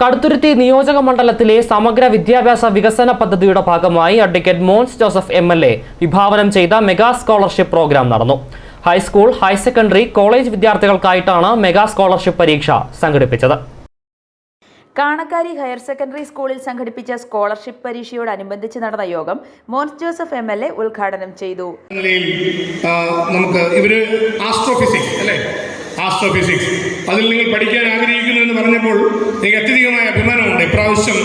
കടുത്തുരുത്തി നിയോജക മണ്ഡലത്തിലെ സമഗ്ര വിദ്യാഭ്യാസ വികസന പദ്ധതിയുടെ ഭാഗമായി advocate Mons Joseph M L A വിഭാവനം ചെയ്ത മെഗാ സ്കോളർഷിപ്പ് പ്രോഗ്രാം നടന്നു. High school higher secondary college വിദ്യാർത്ഥികൾക്കായിട്ടാണ് mega scholarship പരീക്ഷ സംഘടിപ്പിച്ചത്. കാണക്കാരി ഹയർ സെക്കൻഡറി സ്കൂളിൽ സംഘടിപ്പിച്ച സ്കോളർഷിപ്പ് പരീക്ഷയോടനുബന്ധിച്ച് നടന്ന യോഗം Mons Joseph M L A ഉദ്ഘാടനം ചെയ്തു. നമുക്ക് ഇവർ ആസ്ട്രോഫിസിക്സ് അല്ലേ? ആസ്ട്രോഫിസിക്സ് അതിൽ നിങ്ങൾ പഠിക്കാൻ ആഗ്രഹിക്കുന്നു എന്ന് പറഞ്ഞപ്പോൾ എനിക്ക് അത്യധികമായ അഭിമാനമുണ്ട്. ഇപ്രാവശ്യം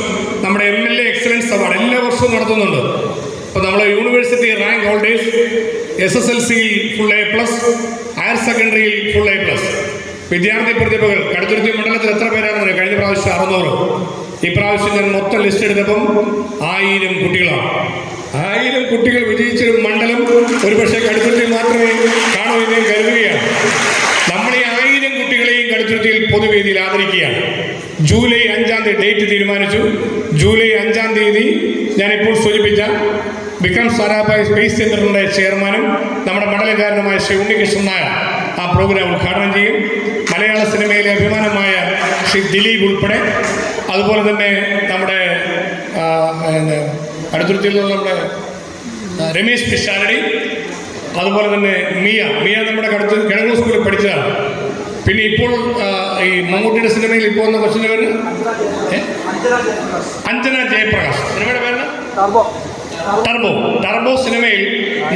നമ്മുടെ M L A excellence award എല്ലാ വർഷവും നടത്തുന്നുണ്ട്. അപ്പോൾ നമ്മൾ university rank holders S S L full A plus higher സെക്കൻഡറിയിൽ full A plus വിദ്യാർത്ഥി പ്രതിഭകൾ കടുത്തുരുത്തി മണ്ഡലത്തിൽ എത്ര പേരാണെന്ന് കഴിഞ്ഞ പ്രാവശ്യം അറുന്നൂറ്. ഇപ്രാവശ്യം ഞാൻ മൊത്തം ലിസ്റ്റ് എടുത്തപ്പം ആയിരം കുട്ടികളാണ്. ആയിരം കുട്ടികൾ വിജയിച്ചൊരു മണ്ഡലം ഒരുപക്ഷെ കടുത്തുരുത്തി മാത്രമേ കാണൂ എന്ന് കരുതുകയാണ്. പൊതുവേദിയിൽ ആദരിക്കുകയാണ്. ജൂലൈ അഞ്ചാം തീയതി ഡേറ്റ് തീരുമാനിച്ചു. ജൂലൈ അഞ്ചാം തീയതി ഞാനിപ്പോൾ സൂചിപ്പിച്ച വിക്രം സാരാഭായ് സ്പേസ് സെന്ററിന്റെ ചെയർമാനും നമ്മുടെ മണ്ഡലകാരനുമായ ശ്രീ ഉണ്ണികൃഷ്ണൻ നായർ ആ പ്രോഗ്രാം ഉദ്ഘാടനം ചെയ്യും. മലയാള സിനിമയിലെ അഭിമാനമായ ശ്രീ ദിലീപ് ഉൾപ്പെടെ. അതുപോലെ തന്നെ നമ്മുടെ അടുത്തുള്ള നമ്മുടെ രമേശ് പിഷാരടി. അതുപോലെ തന്നെ മിയ. മിയ നമ്മുടെ കടുത്ത് കിഴങ്ങൂർ സ്കൂളിൽ പഠിച്ചതാണ്. പിന്നെ ഇപ്പോൾ ഈ മമ്മൂട്ടിയുടെ സിനിമയിൽ ഇപ്പോൾ വന്ന കൊച്ചിന്റെ പേര്? അഞ്ജന ജയപ്രകാശ്. സിനിമയുടെ പേര് ടർബോ. ടർബോ. സിനിമയിൽ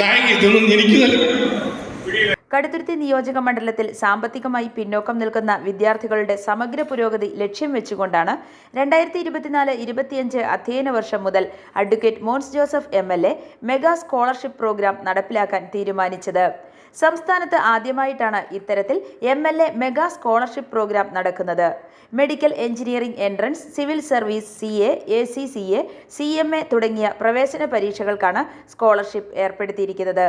നായിക ഇതൊന്നും ജനിക്കുന്നില്ല. നല്ല കടുത്തുരുത്തി നിയോജക മണ്ഡലത്തിൽ സാമ്പത്തികമായി പിന്നോക്കം നിൽക്കുന്ന വിദ്യാർത്ഥികളുടെ സമഗ്ര പുരോഗതി ലക്ഷ്യം വെച്ചുകൊണ്ടാണ് രണ്ടായിരത്തി ഇരുപത്തിനാല് ഇരുപത്തിയഞ്ച് അധ്യയന വർഷം മുതൽ advocate Mons Joseph M L A mega scholarship program നടപ്പിലാക്കാൻ തീരുമാനിച്ചത്. സംസ്ഥാനത്ത് ആദ്യമായിട്ടാണ് ഇത്തരത്തിൽ M L A mega scholarship program നടക്കുന്നത്. Medical engineering entrance civil service C A A C C A C M A തുടങ്ങിയ പ്രവേശന പരീക്ഷകൾക്കാണ് സ്കോളർഷിപ്പ് ഏർപ്പെടുത്തിയിരിക്കുന്നത്.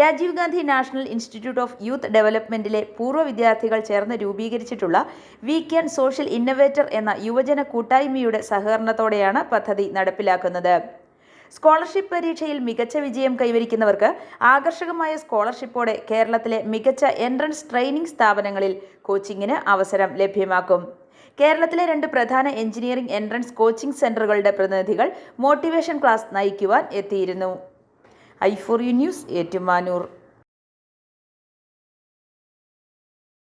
Rajiv Gandhi national institute of youth ഡെവലപ്മെന്റിലെ പൂർവ വിദ്യാർത്ഥികൾ ചേർന്ന് രൂപീകരിച്ചിട്ടുള്ള വീക്യാൻ സോഷ്യൽ ഇന്നവേറ്റർ എന്ന യുവജന കൂട്ടായ്മയുടെ സഹകരണത്തോടെയാണ് പദ്ധതി നടപ്പിലാക്കുന്നത്. സ്കോളർഷിപ്പ് പരീക്ഷയിൽ മികച്ച വിജയം കൈവരിക്കുന്നവർക്ക് ആകർഷകമായ സ്കോളർഷിപ്പോടെ കേരളത്തിലെ മികച്ച എൻട്രൻസ് ട്രെയിനിംഗ് സ്ഥാപനങ്ങളിൽ കോച്ചിങ്ങിന് അവസരം ലഭ്യമാക്കും. കേരളത്തിലെ രണ്ട് പ്രധാന എഞ്ചിനീയറിംഗ് എൻട്രൻസ് കോച്ചിംഗ് സെന്ററുകളുടെ പ്രതിനിധികൾ മോട്ടിവേഷൻ ക്ലാസ് നയിക്കുവാൻ എത്തിയിരുന്നു. I for you news Ettumanoor.